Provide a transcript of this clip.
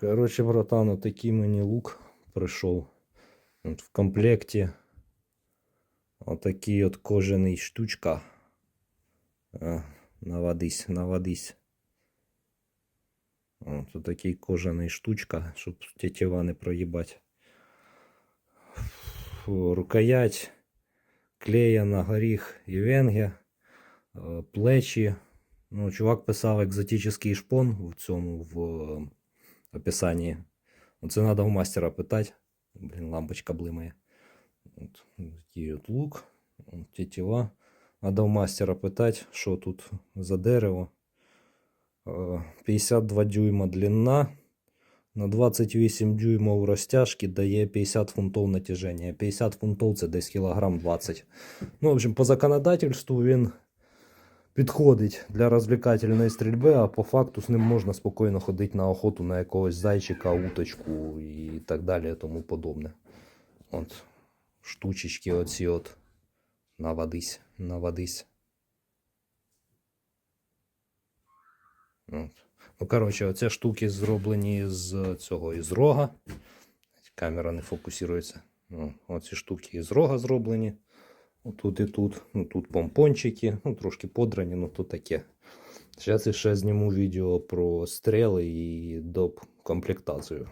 Коротше, братан, отакий мені лук прийшов. От в комплекті. Отакий от кожаний штучка. А, наводись, наводись. От отакий кожаний штучка, щоб тетива не проїбати. Фу, Рукоять клея на горіх і венге, е, плечі. Ну, чувак писав екзотичний шпон в цьому в е, описанні. Це треба у мастера питати. Блін, лампочка блимає. От, такий от лук, от тетива. Надо у мастера питати, що тут за дерево. Е, 52 дюйма длина. На 28 дюймов розтяжки дає 50 фунтов натяження. 50 фунтов це десь кілограм 20. Ну, в общем, по законодательству він підходить для розвлекательної стрільби, а по факту з ним можна спокійно ходити на охоту на якогось зайчика, уточку і так далі, тому подобне. От штучечки оці от. Наводись, наводись. От. Ну, коротше, оці штуки зроблені з цього із рога. Камера не фокусується. Ну, оці штуки із рога зроблені. Отут і тут. Ну, тут помпончики, ну, трошки подрані, ну то таке. Зараз я ще зніму відео про стріли і доп комплектацію.